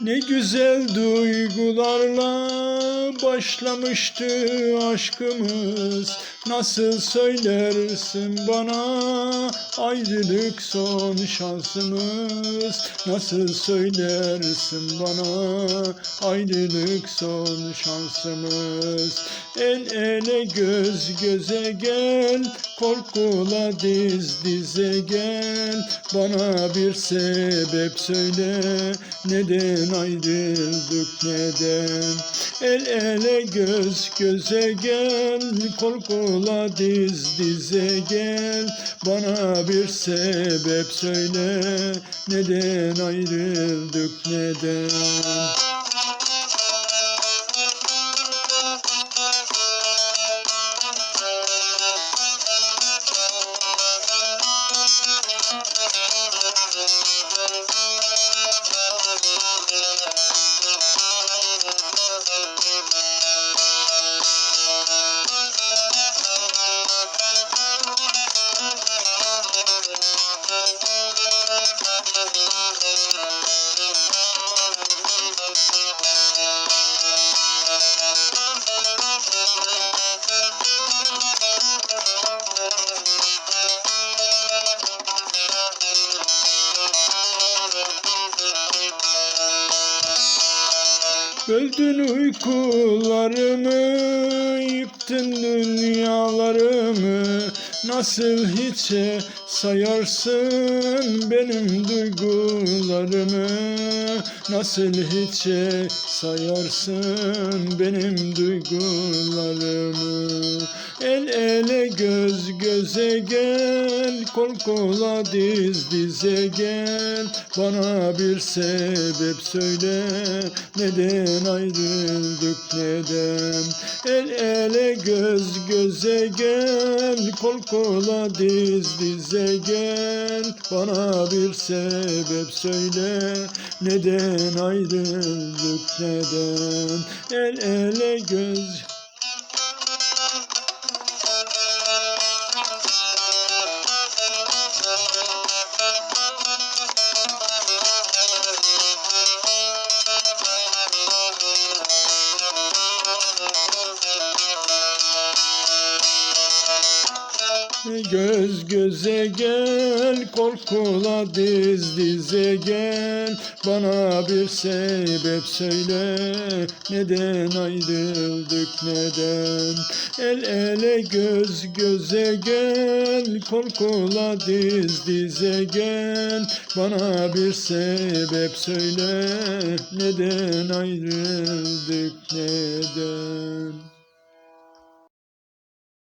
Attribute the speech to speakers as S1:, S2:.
S1: Ne güzel duygularla başlamıştı aşkımız. Nasıl söylersin bana? Ayrılık son şansımız. Nasıl söylersin bana? Ayrılık son şansımız. El ele göz göze gel. Korkula diz dize gel. Bana bir sebep söyle. Neden ayrıldık neden El ele göz göze gel korkula diz dize gel. Bana bir sebep söyle neden ayrıldık neden Böldün uykularımı, yıktın dünyalarımı Nasıl hiçe sayarsın benim duygularımı? Nasıl hiçe sayarsın benim duygularımı? El ele göz göze gel Kol kola diz dize gel. Bana bir sebep söyle Neden ayrıldık neden? El ele göz göze gel Kol kola diz dize gel Bana bir sebep söyle. Neden ayrıldık neden? El ele göz Göz göze gel, kol kola diz dize gel. Bana bir sebep söyle, neden ayrıldık neden? El ele göz göze gel, kol kola diz dize gel. Bana bir sebep söyle, neden ayrıldık neden